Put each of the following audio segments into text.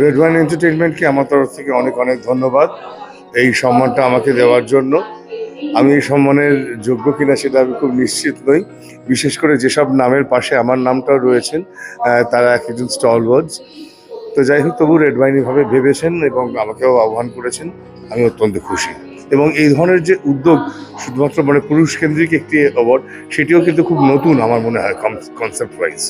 Red one এন্টারটেনমেন্টকে আমার তরফ থেকে অনেক অনেক ধন্যবাদ এই সম্মানটা আমাকে দেওয়ার জন্য। আমি এই সম্মানের যোগ্য কিনা সেটা আমি খুব নিশ্চিত নই। বিশেষ করে যেসব নামের পাশে আমার নামটাও রয়েছেন তারা এক একজন স্টল ওয়ার্ডস তো যাই হোক, তবু রেড ওয়াইন এভাবে ভেবেছেন এবং আমাকেও আহ্বান করেছেন, আমি অত্যন্ত খুশি। এবং এই ধরনের যে উদ্যোগ শুধুমাত্র মানে পুরুষ কেন্দ্রিক একটি অ্যাওয়ার্ড সেটিও কিন্তু খুব নতুন আমার মনে হয় কনসেপ্ট ওয়াইজ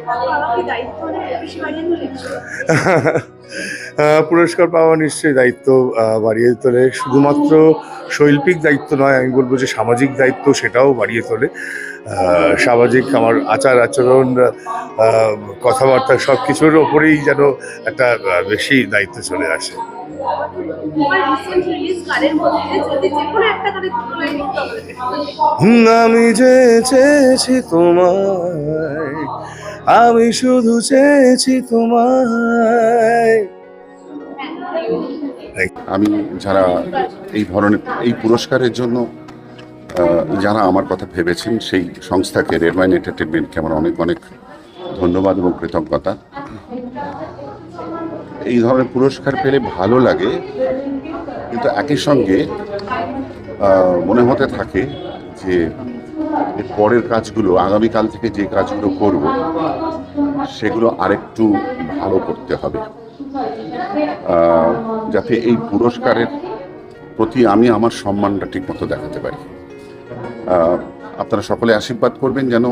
পুরস্কার পাওয়া নিশ্চয়ই দায়িত্ব বাড়িয়ে তোলে। শুধুমাত্র শৈল্পিক দায়িত্ব নয় আমি বলব যে সামাজিক দায়িত্ব সেটাও বাড়িয়ে তোলে। সামাজিক আমার আচার আচরণ কথাবার্তা সব কিছুর ওপরেই যেন একটা বেশি দায়িত্ব চলে আসে। আমি যে চেয়েছি তোমায় আমি শুধু চেয়েছি তোমায়। আমি যারা এই ধরনের, এই পুরস্কারের জন্য যারা আমার কথা ভেবেছেন, সেই সংস্থাকে রেডমাইন এন্টারটেনমেন্টকে আমার অনেক অনেক ধন্যবাদ এবং কৃতজ্ঞতা। এই ধরনের পুরস্কার পেলে ভালো লাগে, কিন্তু একই সঙ্গে মনে হতে থাকে যে এর পরের কাজগুলো, আগামীকাল থেকে যে কাজগুলো করব, সেগুলো আরেকটু ভালো করতে হবে। যাতে এই পুরস্কারের প্রতি আমি আমার সম্মানটা ঠিকমতো দেখাতে পারি। আপনারা সকলে আশীর্বাদ করবেন যেন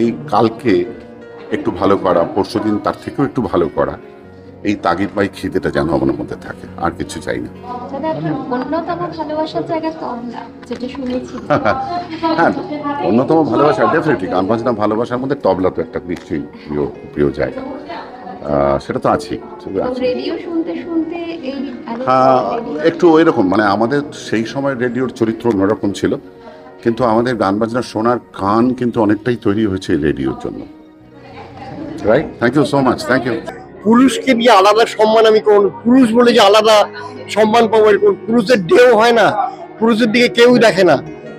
এই কালকে একটু ভালো করা পরশু দিন তার থেকেও একটু ভালো করা এই তাগিদ বাই খিদেটা যেন আমার মধ্যে থাকে আর কিছু চাই না। হ্যাঁ অন্যতম ভালোবাসা ডেফিনেটলি গান বাজনা ভালোবাসার মধ্যে তবলা তো একটা নিশ্চয়ই প্রিয় প্রিয় জায়গা। সেটা তো আছেই হ্যাঁ একটু ওই রকম মানে আমাদের সেই সময় রেডিওর চরিত্র অন্যরকম ছিল কিন্তু আমাদের গান বাজনা শোনার কান কিন্তু অনেকটাই তৈরি হয়েছে রেডিওর জন্য। Right thank you so much thank you পুরুষকে দিয়ে আলাদা সম্মান আমি কোন পুরুষ বলে যে আলাদা সম্মান পাবো এরকম পুরুষের ঢেউ হয় না। পুরুষের দিকে কেউ দেখে না।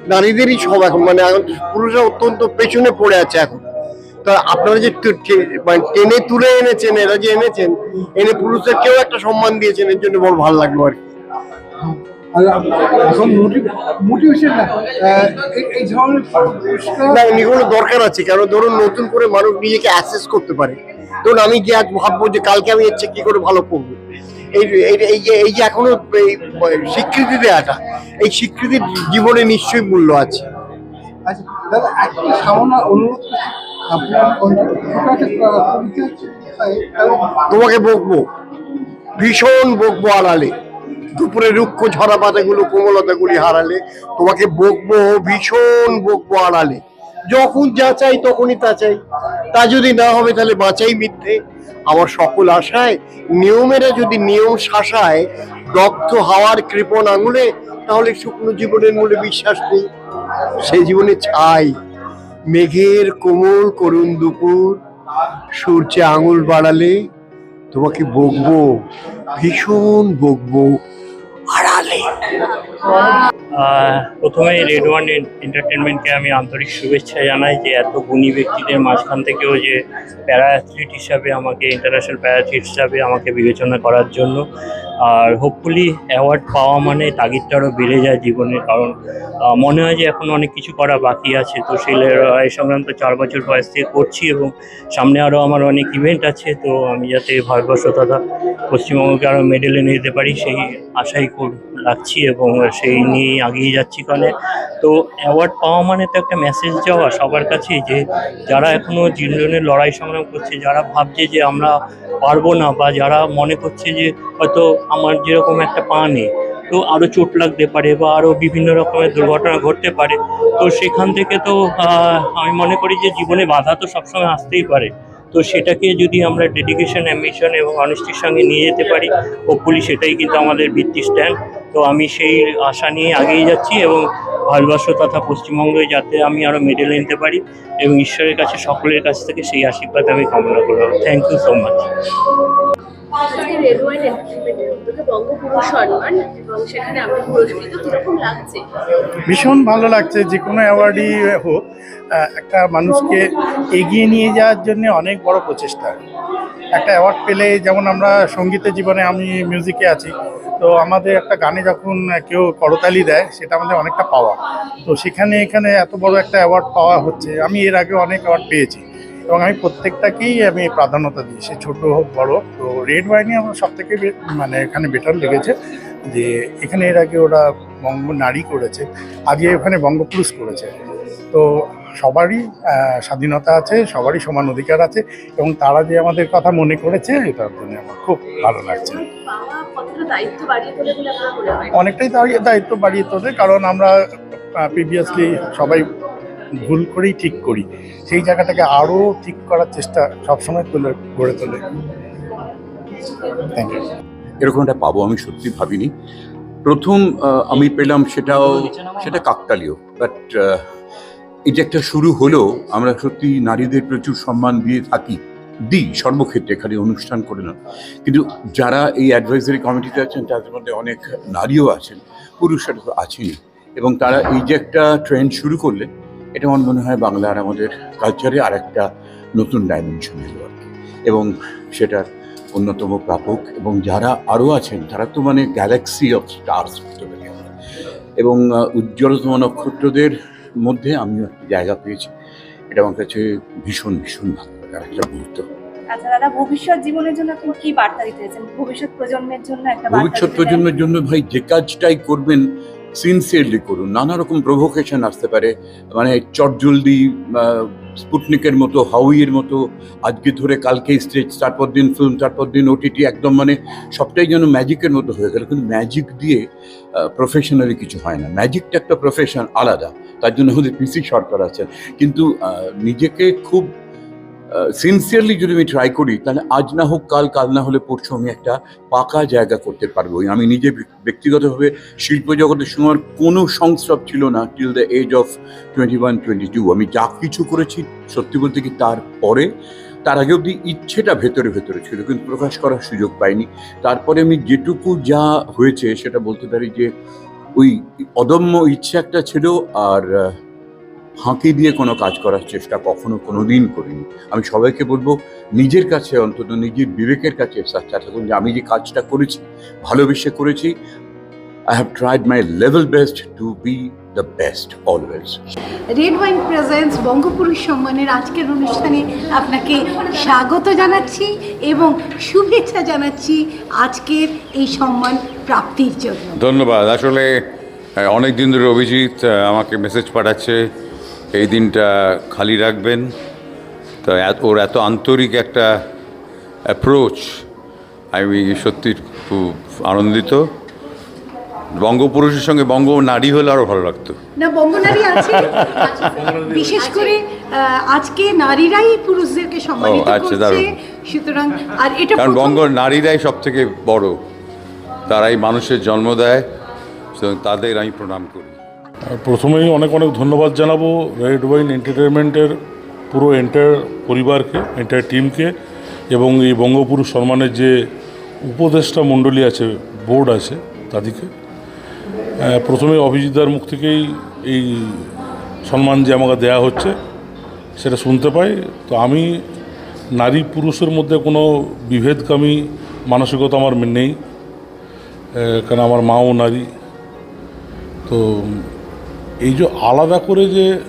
নারীদেরই সব এখন মানে এখন পুরুষরা অত্যন্ত পেছনে পড়ে আছে এখন। তা আপনারা যে মানে টেনে তুলে এনেছেন, এরা যে এনেছেন, এনে পুরুষদের কেউ একটা সম্মান দিয়েছেন, এর জন্য বড় ভালো লাগল আর কি। এখন মোটিভেশন না এই- এই ধরনের না এগুলো দরকার আছে কারণ ধরুন নতুন করে মানুষ নিজেকে অ্যাসেস করতে পারে। ধরুন আমি যে আজ ভাববো যে কালকে আমি হচ্ছে কি করে ভালো করব। এই এই- যে এই যে এখনও এই স্বীকৃতি দেওয়াটা এই স্বীকৃতির জীবনে নিশ্চয়ই মূল্য আছে। আচ্ছা দাদা একটা সামান্য অনুরোধ তোমাকে বকবো। ভীষণ বকবো আড়ালে। দুপুরে রুক্ষ ঝরা পাতাগুলো কোমলতাগুলি হারালে, তোমাকে বকবো, ভীষণ বকবো আড়ালে। যখন যা চাই তখনই তা চাই। তা যদি না হবে তাহলে বাঁচাই মিথ্যে। আমার সকল আশায়, নিয়মেরা যদি নিয়ম শাসায়, দগ্ধ হাওয়ার কৃপণ আঙুলে, তাহলে শুকনো জীবনের মূলে বিশ্বাস নেই। সেই জীবনে চাই মেঘের কোমল করুণ দুপুর সূর্যে আঙুল বাড়ালে তোমাকে বকবো, ভীষণ বকবো। আড়ালে আহ, প্রথমে রেড ওয়ান এন্টারটেনমেন্টকে আমি আন্তরিক শুভেচ্ছা জানাই যে এত গুণী ব্যক্তিদের মাঝখান থেকেও যে প্যারা অ্যাথলিট হিসাবে আমাকে ইন্টারন্যাশনাল প্যারা অ্যাথলিট হিসাবে আমাকে বিবেচনা করার জন্য। আর হোপফুলি অ্যাওয়ার্ড পাওয়া মানে তাগিদটা আরও বেড়ে যায় জীবনে, কারণ মনে হয় যে এখন অনেক কিছু করা বাকি আছে। তো সেই লে- এই সংক্রান্ত চার বছর বয়স থেকে করছি এবং সামনে আরও আমার অনেক ইভেন্ট আছে, তো আমি যাতে ভারতবর্ষ তথা পশ্চিমবঙ্গকে আরও মেডেল এনে দিতে পারি, সেই আশাই কর- রাখছি এবং সেই নিয়ে আগিয়ে যাচ্ছি কারণে তো অ্যাওয়ার্ড পাওয়া মানে তো একটা মেসেজ যাওয়া সবার কাছেই যে, যারা এখনও জীবনের লড়াই সংগ্রাম করছে, যারা ভাবছে যে আমরা পারব না বা যারা মনে করছে যে হয়তো আমার যেরকম একটা পা নেই, তো আরও চোট লাগতে পারে বা আরও বিভিন্ন রকমের দুর্ঘটনা ঘটতে পারে, তো সেখান থেকে তো আমি মনে করি যে জীবনে বাধা তো সবসময় আসতেই পারে। তো সেটাকে যদি আমরা ডেডিকেশন অ্যাম্বিশন এবং অনেস্টির সঙ্গে নিয়ে যেতে পারি হোপফুলি সেটাই কিন্তু আমাদের ভিত্তি স্ট্যান্ড তো আমি সেই আশা নিয়ে আগিয়ে যাচ্ছি এবং ভারতবর্ষ তথা পশ্চিমবঙ্গে যাতে আমি আরও মেডেল নিতে পারি এবং ঈশ্বরের কাছে, সকলের কাছ থেকে সেই আশীর্বাদ আমি কামনা করব থ্যাংক ইউ সো মাচ লাগছে? ভীষণ ভালো লাগছে, যে কোনো অ্যাওয়ার্ডই হোক একটা মানুষকে এগিয়ে নিয়ে যাওয়ার জন্য অনেক বড় প্রচেষ্টা। একটা অ্যাওয়ার্ড পেলে, যেমন আমরা সঙ্গীতের জীবনে আমি মিউজিকে আছি, তো আমাদের একটা গানে যখন কেউ করতালি দেয়, সেটা আমাদের অনেকটা পাওয়া তো সেখানে এখানে এত বড় একটা অ্যাওয়ার্ড পাওয়া হচ্ছে, আমি এর আগে অনেক অ্যাওয়ার্ড পেয়েছি। এবং আমি প্রত্যেকটাকেই আমি প্রাধান্যতা দিই সে ছোট হোক বড় হোক। তো রেড ওয়াইনে আমার সব থেকে মানে এখানে বেটার লেগেছে যে এখানে এর আগে ওরা বঙ্গ নারী করেছে আজকে ওখানে বঙ্গপুরুষ করেছে। তো সবারই স্বাধীনতা আছে সবারই সমান অধিকার আছে এবং তারা যে আমাদের কথা মনে করেছে এটার জন্য আমার খুব ভালো লাগছে। অনেকটাই দায়িত্ব বাড়িয়ে তোলে কারণ আমরা প্রিভিয়াসলি সবাই ভুল করেই ঠিক করি। সেই জায়গাটাকে আরও ঠিক করার চেষ্টা সবসময় তুলে গড়ে তোলে। থ্যাংক ইউ এরকম একটা পাবো আমি সত্যি ভাবিনি। প্রথম আমি পেলাম সেটাও, সেটা কাকতালীয়। বাট এটা একটা শুরু হলেও আমরা সত্যি নারীদের প্রচুর সম্মান দিয়ে থাকি। দিই, সর্বক্ষেত্রে খালি অনুষ্ঠান করে না। কিন্তু যারা এই অ্যাডভাইজারি কমিটিতে আছেন, তাদের মধ্যে অনেক নারীও আছেন, পুরুষরা তো এবং তারা এই যে একটা ট্রেন্ড শুরু করলে এটা আমার মনে হয় বাংলার আমাদের কালচারে আর একটা নতুন ডাইমেনশন এলো আর কি। এবং সেটার অন্যতম প্রাপক এবং যারা আরও আছেন তারা তো মানে গ্যালাক্সি অফ স্টার্স বলতে পারি আমরা। এবং উজ্জ্বলতম নক্ষত্রদের মধ্যে আমিও একটা জায়গা পেয়েছি। এটা আমার কাছে ভীষণ ভীষণ ভালো লাগার একটা মুহূর্ত আচ্ছা দাদা ভবিষ্যৎ জীবনের জন্য আপনি কি বার্তা দিতে চাইছেন? ভবিষ্যৎ প্রজন্মের জন্য একটা বার্তা ভবিষ্যৎ প্রজন্মের জন্য ভাই যে কাজটাই করবেন সিনসিয়ারলি করুন, নানা রকম প্রভোকেশন আসতে পারে। মানে চটজলদি স্পুটনিকের মতো, হাউইয়ের মতো, আজকে ধরে কালকে স্টেজ তারপর দিন ফিল্ম তারপর দিন ওটিটি একদম মানে সবটাই যেন ম্যাজিকের মতো হয়ে গেল। কিন্তু ম্যাজিক দিয়ে প্রফেশনালি কিছু হয় না। ম্যাজিকটা একটা প্রফেশন আলাদা। তার জন্য আমাদের পিসি সরকার আছেন। কিন্তু নিজেকে খুব সিনসিয়ারলি যদি আমি ট্রাই করি, তাহলে আজ না হোক কাল কাল না হলে পরশু আমি একটা পাকা জায়গা করতে পারব আমি নিজে ব্যক্তিগতভাবে শিল্প জগতের সময় কোনো সংস্রব ছিল না till the age of twenty one twenty two আমি যা কিছু করেছি, সত্যি বলতে কি তারপরে তার আগে অবধি ইচ্ছেটা ভেতরে ভেতরে ছিল, কিন্তু প্রকাশ করার সুযোগ পাইনি। তারপরে আমি যেটুকু যা হয়েছে, সেটা বলতে পারি যে, ওই অদম্য ইচ্ছে একটা ছিল, আর ফাঁকি দিয়ে কোনো কাজ করার চেষ্টা কখনো কোনো দিন করিনি। আমি সবাইকে বলব নিজের কাছে অন্তত নিজের বিবেকের কাছে চেষ্টা থাকুন যে আমি যে কাজটা করেছি ভালোবেসে করেছি I have tried my level best to be the best always red wine presence বঙ্গপুরুষ সম্মানের আজকের অনুষ্ঠানে আপনাকে স্বাগত জানাচ্ছি এবং শুভেচ্ছা জানাচ্ছি আজকের এই সম্মান প্রাপ্তির জন্য। ধন্যবাদ। আসলে অনেক দিন ধরে অভিজিৎ আমাকে মেসেজ পাঠাচ্ছে। এই দিনটা খালি রাখবেন। তো ওর এত আন্তরিক একটা অ্যাপ্রোচ আমি সত্যি খুব আনন্দিত। বঙ্গপুরুষের সঙ্গে বঙ্গ নারী হলে আরও ভালো লাগতো। না বঙ্গনারী আছে। বিশেষ করে আজকে নারীরাই পুরুষদেরকে সম্মানিত আচ্ছা, করছে। সুতরাং আর এটা কারণ বঙ্গ নারীরাই সব থেকে বড়। তারাই মানুষের জন্ম দেয়। তাদের আমি প্রণাম করি। প্রথমেই অনেক অনেক ধন্যবাদ জানাব রেড ওয়াইন এন্টারটেনমেন্টের পুরো এন্টার পরিবারকে এন্টার টিমকে এবং এই বঙ্গপুরুষ সম্মানের যে উপদেষ্টা মণ্ডলী আছে বোর্ড আছে তাদেরকে। প্রথমে অভিজিৎদার মুখ থেকেই এই সম্মান যে আমাকে দেয়া হচ্ছে, সেটা শুনতে পাই। তো আমি নারী পুরুষের মধ্যে কোনো বিভেদকামী মানসিকতা আমার নেই কারণ আমার মাও নারী। তো এই যে আলাদা করে যে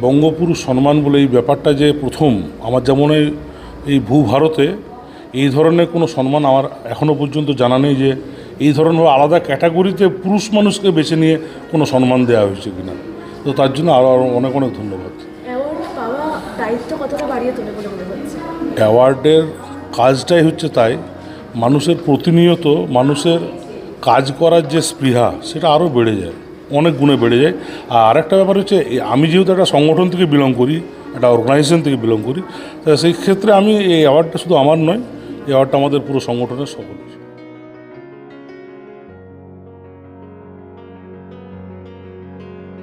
বঙ্গপুরুষ সম্মান বলে এই ব্যাপারটা যে প্রথম আমার যেমন এই- এই ভূভারতে এই ধরনের কোনো সম্মান আমার এখনও পর্যন্ত জানা নেই যে এই ধরনের আলাদা ক্যাটাগরিতে পুরুষ মানুষকে বেছে নিয়ে কোনো সম্মান দেওয়া হয়েছে কিনা। তো তার জন্য আরও আরও অনেক অনেক ধন্যবাদ। অ্যাওয়ার্ডের কাজটাই হচ্ছে তাই মানুষের প্রতিনিয়ত মানুষের কাজ করার যে স্পৃহা সেটা আরও বেড়ে যায়। অনেক গুণে বেড়ে যায়। আর আরেকটা ব্যাপার হচ্ছে আমি যেহেতু একটা সংগঠন থেকে বিলং করি, একটা অর্গানাইজেশন থেকে বিলং করি সেই ক্ষেত্রে আমি এই অ্যাওয়ার্ডটা শুধু আমার নয়, এই অ্যাওয়ার্ডটা আমাদের পুরো সংগঠনের সকলের।